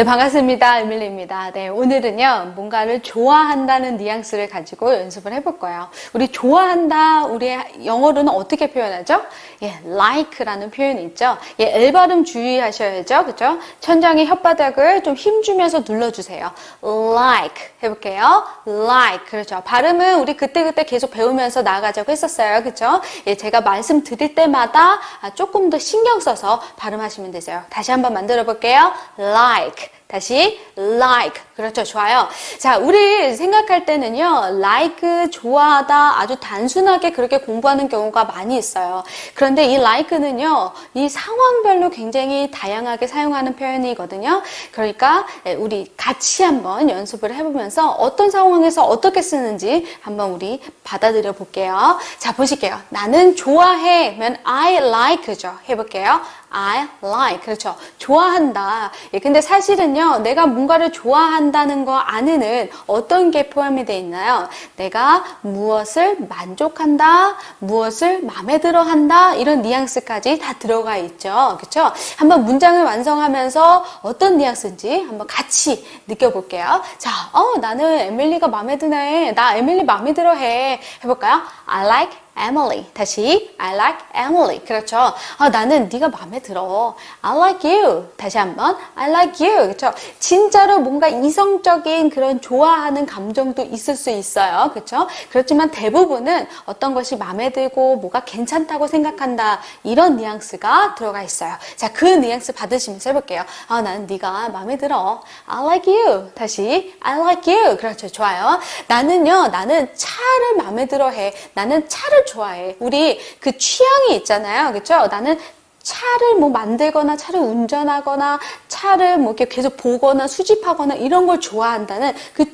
네, 반갑습니다. 에밀리입니다. 네, 오늘은요, 뭔가를 좋아한다는 뉘앙스를 가지고 연습을 해볼 거예요. 우리 좋아한다, 우리 영어로는 어떻게 표현하죠? 예, like라는 표현이 있죠. 예, 엘 발음 주의하셔야죠. 그죠? 천장의 혓바닥을 좀 힘주면서 눌러주세요. like. 해볼게요. like. 그렇죠. 발음은 우리 그때그때 계속 배우면서 나아가자고 했었어요. 그죠? 예, 제가 말씀드릴 때마다 아, 조금 더 신경 써서 발음하시면 되세요. 다시 한번 만들어 볼게요. like. 다시 like. 그렇죠. 좋아요. 자 우리 생각할 때는요 like 좋아하다 아주 단순하게 그렇게 공부하는 경우가 많이 있어요. 그런데 이 like는요 이 상황별로 굉장히 다양하게 사용하는 표현이거든요. 그러니까 우리 같이 한번 연습을 해보면서 어떤 상황에서 어떻게 쓰는지 한번 우리 받아들여 볼게요. 자 보실게요. 나는 좋아해 면 I like죠. 해볼게요 I like. 그렇죠. 좋아한다. 예, 근데 사실은요, 내가 뭔가를 좋아한다는 거 안에는 어떤 게 포함이 되어 있나요? 내가 무엇을 만족한다, 무엇을 마음에 들어 한다, 이런 뉘앙스까지 다 들어가 있죠. 그렇죠? 한번 문장을 완성하면서 어떤 뉘앙스인지 한번 같이 느껴볼게요. 자, 어, 나는 에밀리가 마음에 드네. 나 에밀리 마음에 들어 해. 해볼까요? I like Emily. 다시 I like Emily. 그렇죠. 아, 나는 네가 마음에 들어. I like you. 다시 한번 I like you. 그렇죠. 진짜로 뭔가 이성적인 그런 좋아하는 감정도 있을 수 있어요. 그렇죠. 그렇지만 대부분은 어떤 것이 마음에 들고 뭐가 괜찮다고 생각한다. 이런 뉘앙스가 들어가 있어요. 자, 그 뉘앙스 받으시면서 해볼게요. 아, 나는 네가 마음에 들어. I like you. 다시 I like you. 그렇죠. 좋아요. 나는요. 나는 차를 마음에 들어 해. 나는 차를 좋아해. 우리 그 취향이 있잖아요. 그렇죠? 나는 차를 뭐 만들거나 차를 운전하거나 차를 뭐 이렇게 계속 보거나 수집하거나 이런 걸 좋아한다는 그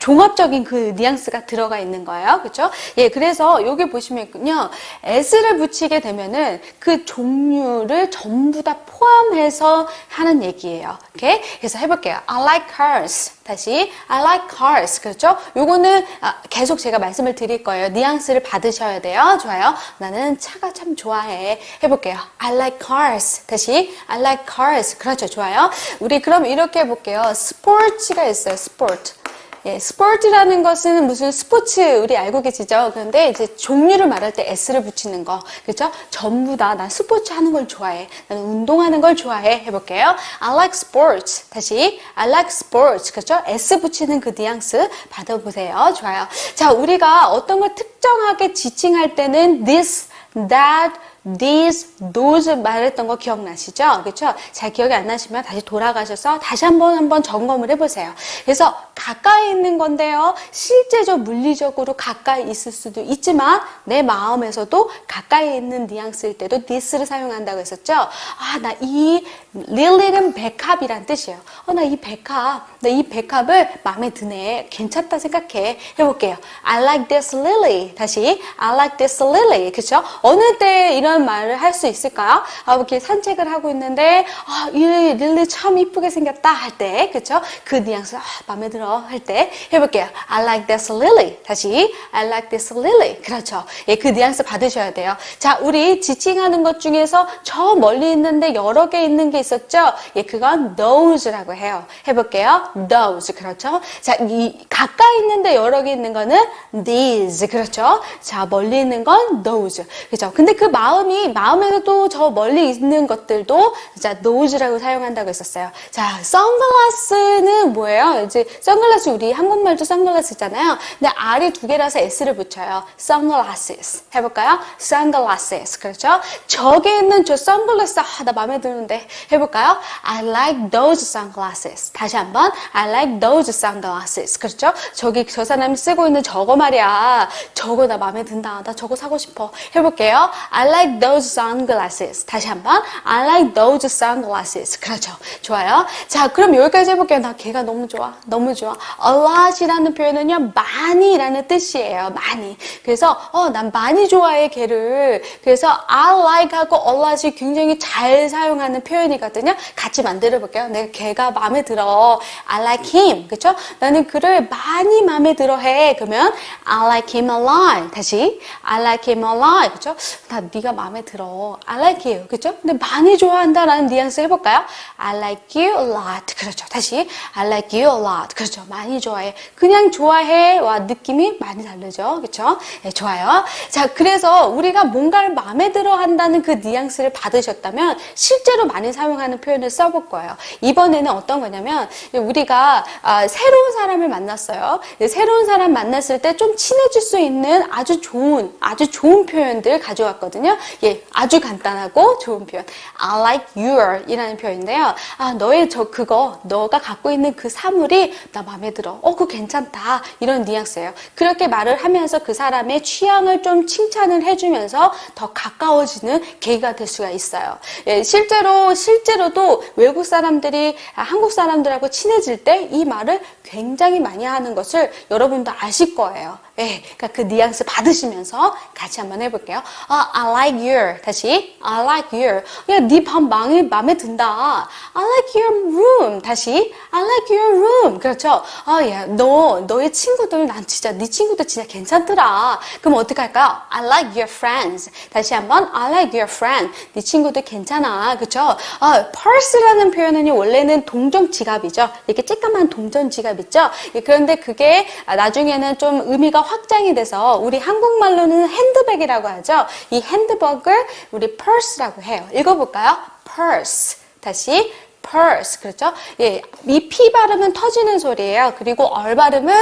종합적인 그 뉘앙스가 들어가 있는 거예요. 그렇죠? 예, 그래서 여기 보시면요. s를 붙이게 되면은 그 종류를 전부 다 포함해서 하는 얘기예요. 오케이? 그래서 해 볼게요. I like cars. 다시 I like cars. 그렇죠? 요거는 아, 계속 제가 말씀을 드릴 거예요. 뉘앙스를 받으셔야 돼요. 좋아요. 나는 차가 참 좋아해. 해 볼게요. I like cars. 다시 I like cars. 그렇죠. 좋아요. 우리 그럼 이렇게 해 볼게요. 스포츠가 있어요. 스포츠. 예, 스포츠라는 것은 무슨 스포츠 우리 알고 계시죠? 그런데 이제 종류를 말할 때 s를 붙이는 거, 그렇죠? 전부 다난 스포츠 하는 걸 좋아해. 나는 운동하는 걸 좋아해. 해볼게요. I like sports. 다시 I like sports. 그렇죠? s 붙이는 그 뉘앙스 받아보세요. 좋아요. 자, 우리가 어떤 걸 특정하게 지칭할 때는 this, that, these, those 말했던 거 기억나시죠? 그렇죠? 잘 기억이 안 나시면 다시 돌아가셔서 다시 한번 한번 점검을 해보세요. 그래서 가까이 있는 건데요. 실제적 물리적으로 가까이 있을 수도 있지만 내 마음에서도 가까이 있는 뉘앙스일 때도 this를 사용한다고 했었죠. 아, 나 이 릴리는 백합이란 뜻이에요. 어, 나 이 백합, 나 이 백합을 마음에 드네. 괜찮다 생각해. 해볼게요. I like this lily. 다시 I like this lily. 그렇죠? 어느 때 이런 말을 할 수 있을까요? 아, 이렇게 산책을 하고 있는데 아, 이 릴리 참 이쁘게 생겼다 할 때, 그렇죠? 그 뉘앙스 아, 마음에 들어 할 때 해볼게요. I like this lily. 다시 I like this lily. 그렇죠. 예, 그 뉘앙스 받으셔야 돼요. 자, 우리 지칭하는 것 중에서 저 멀리 있는데 여러 개 있는 게 있었죠? 예, 그건 those라고 해요. 해볼게요. those. 그렇죠. 자, 이 가까이 있는데 여러 개 있는 거는 these. 그렇죠. 자, 멀리 있는 건 those. 그렇죠. 근데 그 마 음이 마음에도 저 멀리 있는 것들도 자, those라고 사용한다고 했었어요. 자, 선글라스는 뭐예요? 이제 선글라스 우리 한국말도 선글라스잖아요. 근데 R이 두 개라서 S를 붙여요. sunglasses. 해볼까요? sunglasses. 그렇죠? 저기 있는 저 선글라스, 아, 나 마음에 드는데. 해볼까요? I like those sunglasses. 다시 한번. I like those sunglasses. 그렇죠? 저기 저 사람이 쓰고 있는 저거 말이야. 저거 나 마음에 든다. 나 저거 사고 싶어. 해볼게요. I like those sunglasses. 다시 한번. I like those sunglasses. 그렇죠. 좋아요. 자, 그럼 여기까지 해볼게요. 나 걔가 너무 좋아. 너무 좋아. a lot이라는 표현은요, 많이라는 뜻이에요. 많이. 그래서, 어, 난 많이 좋아해, 걔를. 그래서 I like 하고 a lot이 굉장히 잘 사용하는 표현이거든요. 같이 만들어 볼게요. 내가 걔가 마음에 들어. I like him. 그쵸? 나는 그를 많이 마음에 들어 해. 그러면 I like him a lot. 다시 I like him a lot. 그쵸? 나 네가 마음에 들어. I like you. 그쵸? 근데 많이 좋아한다라는 뉘앙스 해볼까요? I like you a lot. 그렇죠. 다시 I like you a lot. 그렇죠. 많이 좋아해. 그냥 좋아해와 느낌이 많이 다르죠. 그쵸? 네, 좋아요. 자, 그래서 우리가 뭔가를 마음에 들어 한다는 그 뉘앙스를 받으셨다면 실제로 많이 사용하는 표현을 써볼 거예요. 이번에는 어떤 거냐면 우리가 아, 새로운 사람을 만났어요. 네, 새로운 사람 만났을 때 좀 친해질 수 있는 아주 좋은 아주 좋은 표현들 가져왔거든요. 예, 아주 간단하고 좋은 표현. I like your 이라는 표현인데요. 아, 너의 저 그거 너가 갖고 있는 그 사물이 나 마음에 들어. 어, 그거 괜찮다. 이런 뉘앙스예요. 그렇게 말을 하면서 그 사람의 취향을 좀 칭찬을 해주면서 더 가까워지는 계기가 될 수가 있어요. 예, 실제로 실제로도 외국 사람들이 아, 한국 사람들하고 친해질 때 이 말을 굉장히 많이 하는 것을 여러분도 아실 거예요. 예, 그러니까 그 뉘앙스 받으시면서 같이 한번 해볼게요. 아, I like your. 다시, I like your. 야, 네방 마음에, 든다. I like your room. 다시, I like your room. 그렇죠? 아, 야, 너, 너의 친구들, 난 진짜, 네 친구들 진짜 괜찮더라. 그럼 어떻게 할까요? I like your friends. 다시 한번, I like your friend. 네 친구들 괜찮아. 그렇죠? 아, purse라는 표현은요, 원래는 동전 지갑이죠. 이렇게 쬐까만 동전 지갑 있죠? 예, 그런데 그게 나중에는 좀 의미가 확장이 돼서 우리 한국말로는 핸드백이라고 하죠. 이 핸드백 을 우리 purse라고 해요. 읽어볼까요? purse. 다시 purse. 그렇죠? 예, 이 P 발음은 터지는 소리예요. 그리고 얼 발음은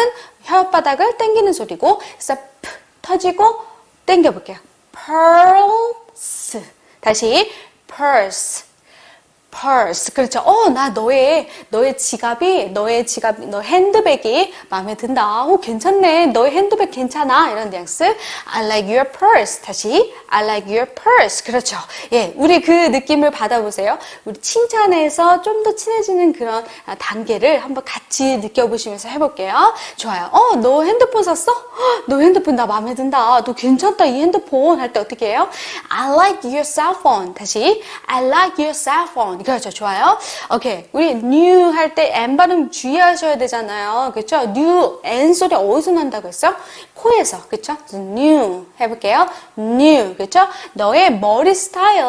혓바닥을 당기는 소리고 그래서 P 터지고 당겨볼게요. purse. 다시 purse. Purse. 그렇죠. 어, 나 너의, 너의 지갑이, 너의 지갑, 너 핸드백이 마음에 든다. 오, 괜찮네. 너의 핸드백 괜찮아. 이런 뉘앙스. I like your purse. 다시. I like your purse. 그렇죠. 예, 우리 그 느낌을 받아보세요. 우리 칭찬에서 좀 더 친해지는 그런 아, 단계를 한번 같이 느껴보시면서 해볼게요. 좋아요. 어, 너 핸드폰 샀어? 헉, 너 핸드폰 나 마음에 든다. 너 괜찮다. 이 핸드폰 할 때 어떻게 해요? I like your cell phone. 다시. I like your cell phone. 그렇죠. 좋아요. 오케이. 우리 new 할 때 N 발음 주의하셔야 되잖아요. 그렇죠? new, N 소리 어디서 난다고 했어? 코에서. 그렇죠? new 해 볼게요. new. 그렇죠? 너의 머리 스타일.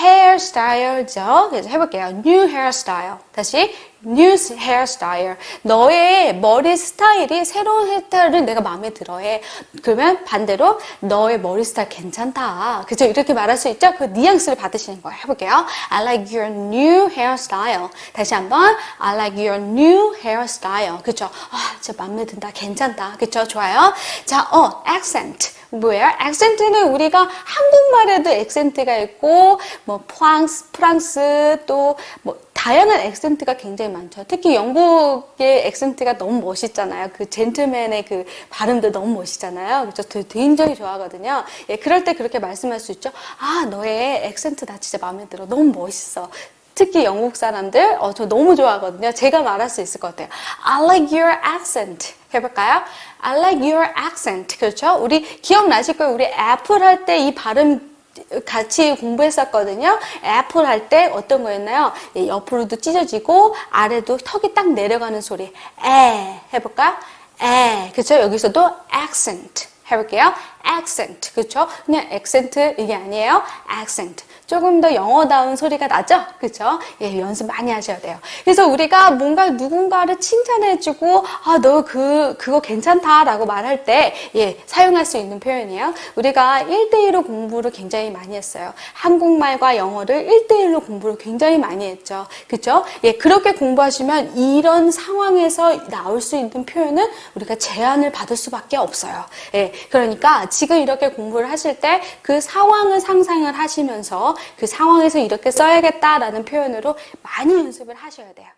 Hairstyle죠. 그래서 해볼게요. new hairstyle. 다시 new hairstyle. 너의 머리 스타일이 새로운 헤어스타일을 내가 마음에 들어해. 그러면 반대로 너의 머리 스타일 괜찮다. 그죠? 이렇게 말할 수 있죠? 그 뉘앙스를 받으시는 거예요. 해볼게요. I like your new hairstyle. 다시 한번 I like your new hairstyle. 그죠? 아, 진짜 마음에 든다. 괜찮다. 그죠? 좋아요. 자, 어, accent. 뭐예요? 액센트는 우리가 한국말에도 액센트가 있고 뭐 프랑스, 프랑스 또뭐 다양한 액센트가 굉장히 많죠. 특히 영국의 액센트가 너무 멋있잖아요. 그 젠틀맨의 그 발음도 너무 멋있잖아요. 저 굉장히 좋아하거든요. 예, 그럴 때 그렇게 말씀할 수 있죠. 아, 너의 액센트 나 진짜 마음에 들어. 너무 멋있어. 특히 영국 사람들, 어, 저 너무 좋아하거든요. 제가 말할 수 있을 것 같아요. I like your accent. 해볼까요? I like your accent. 그렇죠? 우리 기억나실 거예요. 우리 애플 할 때 이 발음 같이 공부했었거든요. 애플 할 때 어떤 거였나요? 예, 옆으로도 찢어지고 아래도 턱이 딱 내려가는 소리. 에 해볼까요? 에 그렇죠? 여기서도 accent 해볼게요. accent 그렇죠? 그냥 accent 이게 아니에요. accent 조금 더 영어다운 소리가 나죠? 그렇죠? 예, 연습 많이 하셔야 돼요. 그래서 우리가 뭔가 누군가를 칭찬해주고 아, 너 그 그거 괜찮다라고 말할 때 예, 사용할 수 있는 표현이에요. 우리가 1대1로 공부를 굉장히 많이 했어요. 한국말과 영어를 1대1로 공부를 굉장히 많이 했죠. 그렇죠? 예, 그렇게 공부하시면 이런 상황에서 나올 수 있는 표현은 우리가 제한을 받을 수밖에 없어요. 예, 그러니까 지금 이렇게 공부를 하실 때 그 상황을 상상을 하시면서 그 상황에서 이렇게 써야겠다라는 표현으로 많이 연습을 하셔야 돼요.